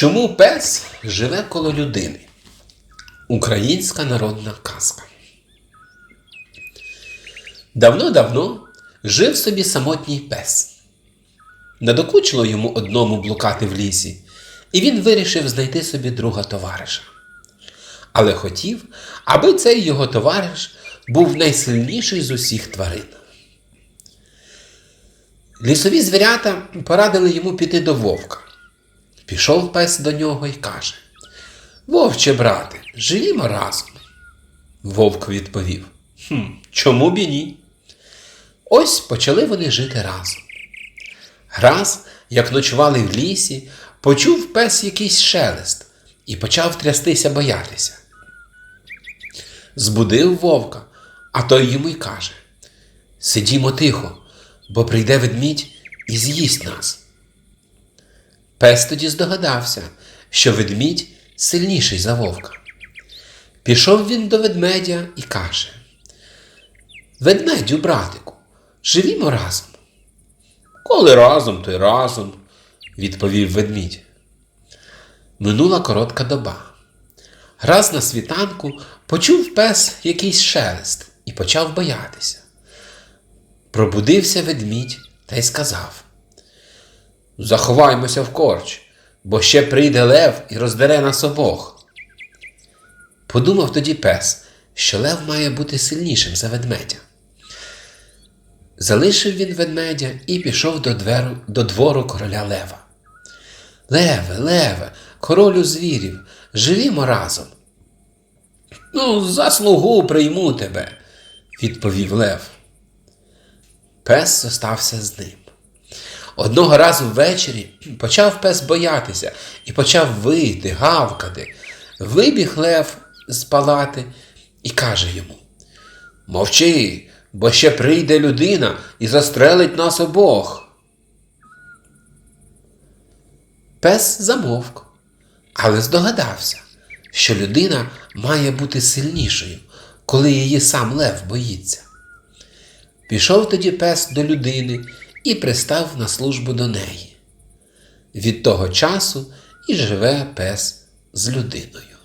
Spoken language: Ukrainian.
Чому пес живе коло людини? Українська народна казка. Давно-давно жив собі самотній пес. Надокучило йому одному блукати в лісі, і він вирішив знайти собі друга товариша. Але хотів, аби цей його товариш був найсильніший з усіх тварин. Лісові звірята порадили йому піти до вовка. Пішов пес до нього і каже: Вовче, брате, живімо разом. Вовк відповів: «Хм, чому б і ні? Ось почали вони жити разом. Раз, як ночували в лісі, почув пес якийсь шелест і почав трястися боятися. Збудив вовка, а той йому й каже: Сидімо тихо, бо прийде ведмідь і з'їсть нас. Пес тоді здогадався, що ведмідь сильніший за вовка. Пішов він до ведмедя і каже: Ведмедю, братику, живімо разом. Коли разом, то й разом, відповів ведмідь. Минула коротка доба. Раз на світанку почув пес якийсь шелест і почав боятися. Пробудився ведмідь та й сказав: Заховаймося в корч, бо ще прийде лев і роздере нас обох. Подумав тоді пес, що лев має бути сильнішим за ведмедя. Залишив він ведмедя і пішов до, дверу, до двору короля Лева. Леве, леве, королю звірів, живімо разом. Ну, за слугу прийму тебе, відповів Лев. Пес зостався з ним. Одного разу ввечері почав пес боятися і почав вийти, гавкати. Вибіг Лев з палати і каже йому: Мовчи, бо ще прийде людина і застрелить нас обох. Пес замовк, але здогадався, що людина має бути сильнішою, коли її сам лев боїться. Пішов тоді пес до людини і пристав на службу до неї. Від того часу і живе пес з людиною.